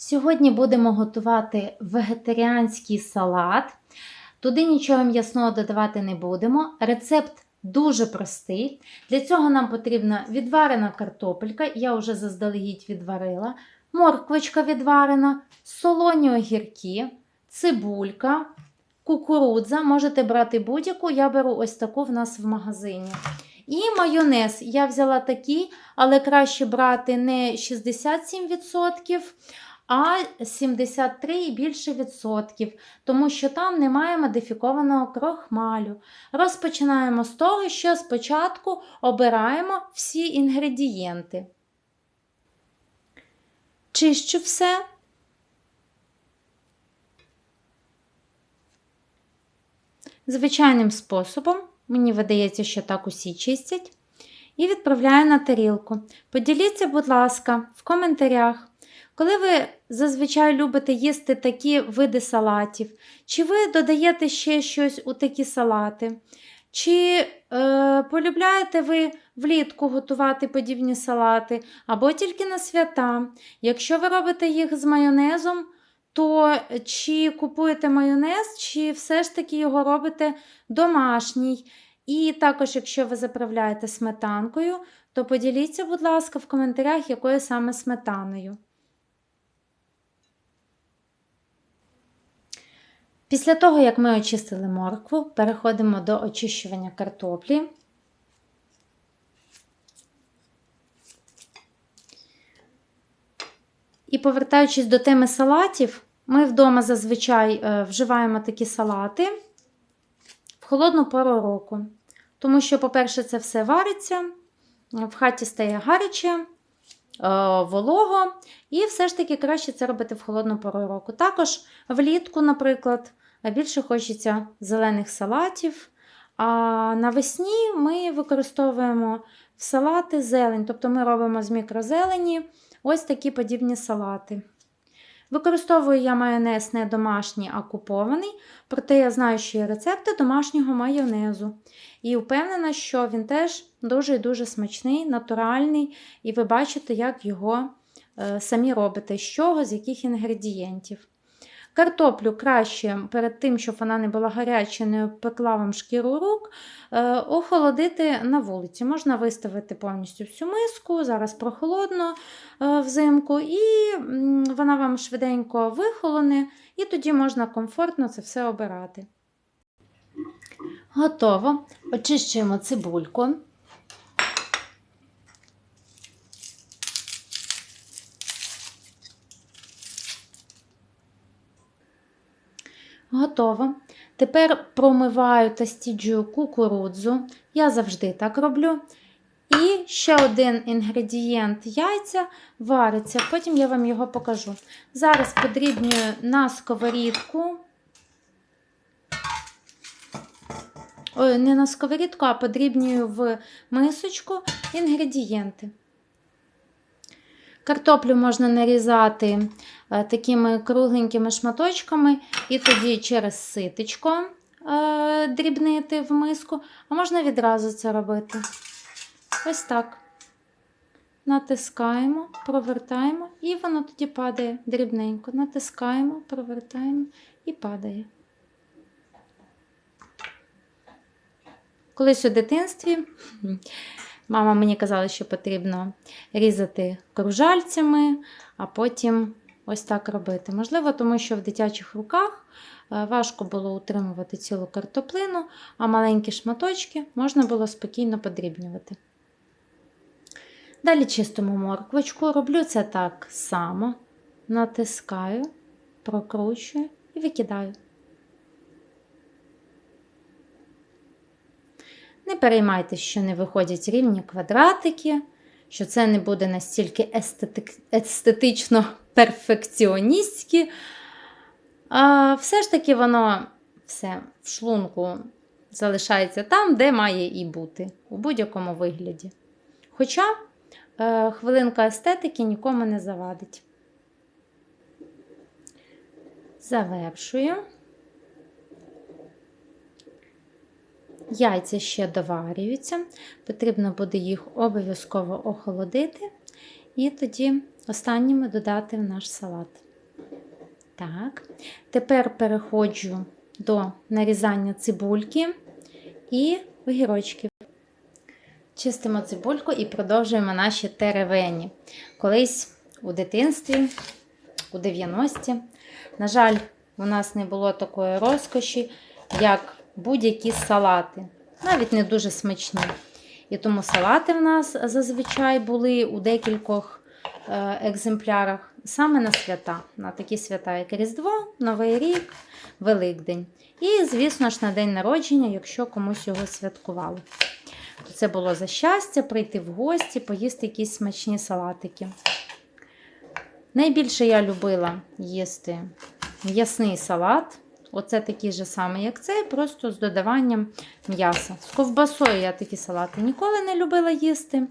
Сьогодні будемо готувати вегетаріанський салат. Туди нічого м'ясного додавати не будемо. Рецепт дуже простий. Для цього нам потрібна відварена картопелька, я вже заздалегідь відварила, морквочка відварена, солоні огірки, цибулька, кукурудза. Можете брати будь-яку, я беру ось таку в нас в магазині. І майонез. Я взяла такий, але краще брати не 67%, а 73 і більше відсотків, тому що там немає модифікованого крохмалю. Розпочинаємо з того, що спочатку обираємо всі інгредієнти. Чищу все. Звичайним способом, мені видається, що так усі чистять, і відправляю на тарілку. Поділіться, будь ласка, в коментарях. Коли ви зазвичай любите їсти такі види салатів, чи ви додаєте ще щось у такі салати? Чи е, полюбляєте ви влітку готувати подібні салати, або тільки на свята? Якщо ви робите їх з майонезом, то чи купуєте майонез, чи все ж таки його робите домашній? І також, якщо ви заправляєте сметанкою, то поділіться, будь ласка, в коментарях, якою саме сметаною. Після того, як ми очистили моркву, переходимо до очищування картоплі. І повертаючись до теми салатів, ми вдома зазвичай е, вживаємо такі салати в холодну пору року. Тому що, по-перше, це все вариться, в хаті стає гаряче, е, волого, і все ж таки краще це робити в холодну пору року. Також влітку, наприклад, більше хочеться зелених салатів. А навесні ми використовуємо в салати зелень, тобто ми робимо з мікрозелені ось такі подібні салати. Використовую я майонез не домашній, а купований, проте я знаю, що є рецепти домашнього майонезу. І впевнена, що він теж дуже і дуже смачний, натуральний, і ви бачите, як його е, самі робите, з чого, з яких інгредієнтів. Картоплю краще перед тим, щоб вона не була гаряча, не пекла вам шкіру рук, е, охолодити на вулиці. Можна виставити повністю всю миску, зараз прохолодно е, взимку, і вона вам швиденько вихолоне, і тоді можна комфортно це все обирати. Готово. Очищуємо цибульку. Готово. Тепер промиваю та стіджую кукурудзу. Я завжди так роблю. І ще один інгредієнт яйця вариться, потім я вам його покажу. Зараз подрібнюю на сковорідку. Ой, не на сковорідку, а подрібнюю в мисочку інгредієнти. Картоплю можна нарізати е, такими кругленькими шматочками, і тоді через ситечко е, дрібнити в миску, а можна відразу це робити. Ось так. Натискаємо, провертаємо, і воно тоді падає дрібненько. Натискаємо, провертаємо і падає. Колись у дитинстві Мама мені казала, що потрібно різати кружальцями, а потім ось так робити. Можливо, тому що в дитячих руках е, важко було утримувати цілу картоплину, а маленькі шматочки можна було спокійно подрібнювати. Далі чистимо морквочку, роблю це так само, натискаю, прокручую і викидаю. Не переймайтеся, що не виходять рівні квадратики, що це не буде настільки естетик, естетично перфекціоністськи. А Все ж таки, воно все в шлунку залишається там, де має і бути, у будь-якому вигляді. Хоча е, хвилинка естетики нікому не завадить. Завершую. Яйця ще доварюються, потрібно буде їх обов'язково охолодити, і тоді останніми додати в наш салат. Так. Тепер переходжу до нарізання цибульки і огірочків. Чистимо цибульку і продовжуємо наші теревені. Колись у дитинстві, у 90-ті, на жаль, у нас не було такої розкоші, як будь-які салати, навіть не дуже смачні. І тому салати в нас зазвичай були у декількох е, екземплярах саме на свята, на такі свята, як Різдво, Новий рік, Великдень. І, звісно ж, на день народження, якщо комусь його святкували. То це було за щастя прийти в гості, поїсти якісь смачні салатики. Найбільше я любила їсти м'ясний салат. Оце такий же самий, як цей, просто з додаванням м'яса. З ковбасою я такі салати ніколи не любила їсти.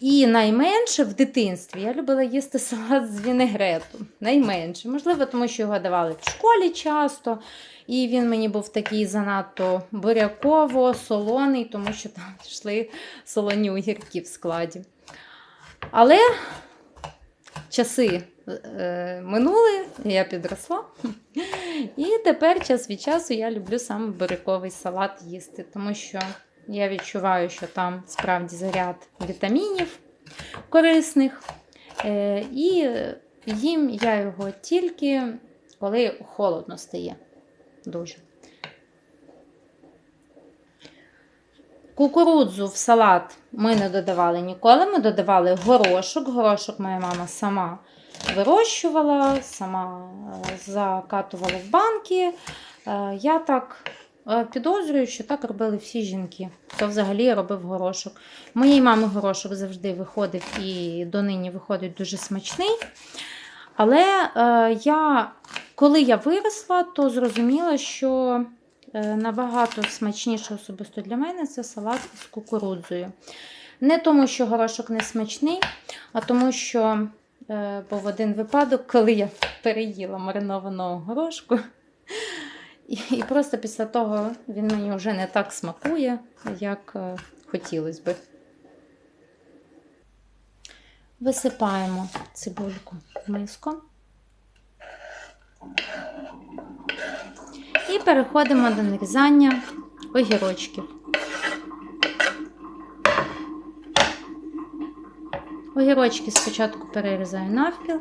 І найменше в дитинстві я любила їсти салат з вінегрету. Найменше. Можливо, тому що його давали в школі часто. І він мені був такий занадто буряково, солоний, тому що там йшли солоні огірки в складі. Але часи минули, я підросла. І тепер час від часу я люблю саме буряковий салат їсти, тому що я відчуваю, що там справді заряд вітамінів корисних. Е, і їм я його тільки коли холодно стає. Дуже. Кукурудзу в салат ми не додавали ніколи. Ми додавали горошок. Горошок моя мама сама вирощувала, сама е, закатувала в банки. Е, Я так е, підозрюю, що так робили всі жінки. Хто взагалі робив горошок. Моїй мами горошок завжди виходив і донині виходить дуже смачний. Але я, коли я виросла, то зрозуміла, що набагато смачніше особисто для мене це салат з кукурудзою. Не тому, що горошок не смачний, а тому, що е, був один випадок, коли я переїла маринованого горошку. І, і просто після того він мені вже не так смакує, як е, хотілося би. Висипаємо цибульку в миску. І переходимо до нарізання огірочків. Огірочки спочатку перерізаю навпіл.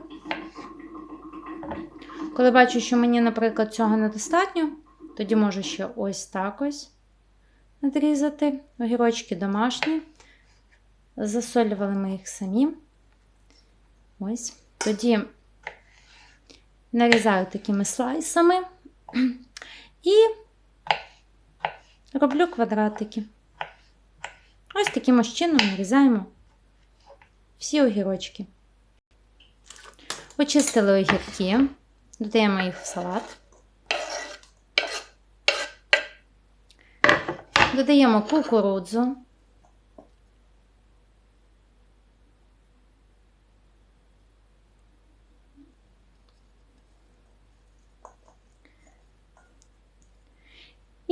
Коли бачу, що мені, наприклад, цього недостатньо, тоді можу ще ось так ось надрізати. Огірочки домашні. Засолювали ми їх самі. Ось. Тоді нарізаю такими слайсами і роблю квадратики. Ось таким чином нарізаємо всі огірочки. Очистили огірки, додаємо їх в салат. Додаємо кукурудзу.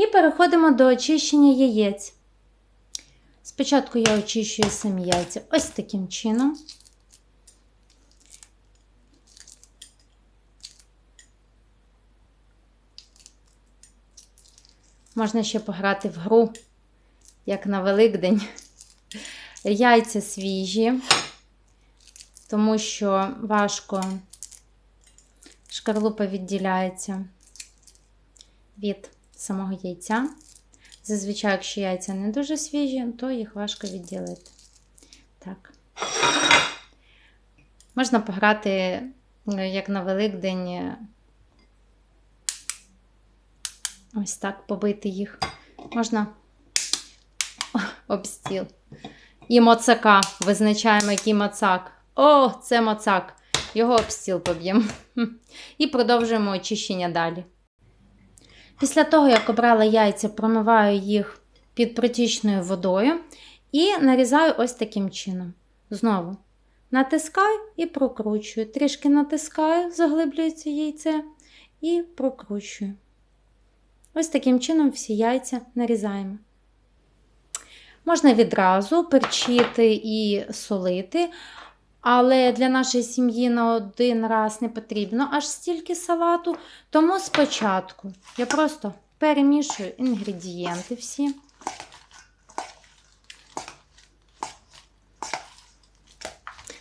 І переходимо до очищення яєць. Спочатку я очищую самі яйця ось таким чином. Можна ще пограти в гру, як на Великдень. Яйця свіжі, тому що важко шкарлупа відділяється від самого яйця. Зазвичай, якщо яйця не дуже свіжі, то їх важко відділити. Так. Можна пограти, як на Великдень, ось так побити їх. Можна об стіл. І моцака. Визначаємо, який моцак. О, це моцак. Його об стіл поб'ємо. І продовжуємо очищення далі. Після того, як обрала яйця, промиваю їх під протічною водою і нарізаю ось таким чином. Знову натискаю і прокручую. Трішки натискаю, заглиблюється яйце і прокручую. Ось таким чином всі яйця нарізаємо. Можна відразу перчити і солити, Але для нашої сім'ї на один раз не потрібно аж стільки салату. Тому спочатку я просто перемішую інгредієнти всі.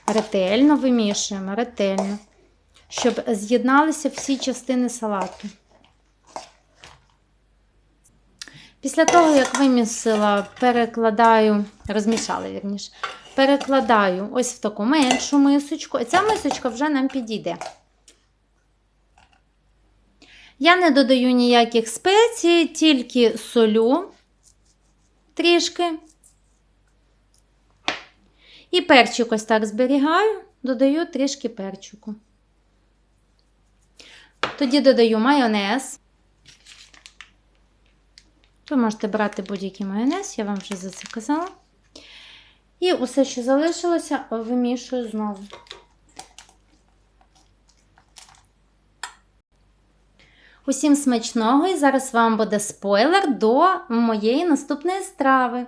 Ретельно вимішуємо, ретельно, щоб з'єдналися всі частини салату. Після того, як вимісила, перекладаю, розмішала вірніше, перекладаю ось в таку меншу мисочку. Ця мисочка вже нам підійде. Я не додаю ніяких спецій, тільки солю трішки. І перчик ось так зберігаю, додаю трішки перчику. Тоді додаю майонез. Ви можете брати будь-який майонез, я вам вже за це казала. І усе, що залишилося, вимішую знову. Усім смачного, і зараз вам буде спойлер до моєї наступної страви.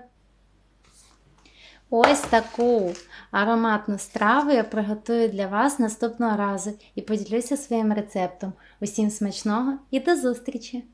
Ось таку ароматну страву я приготую для вас наступного разу і поділюся своїм рецептом. Усім смачного і до зустрічі!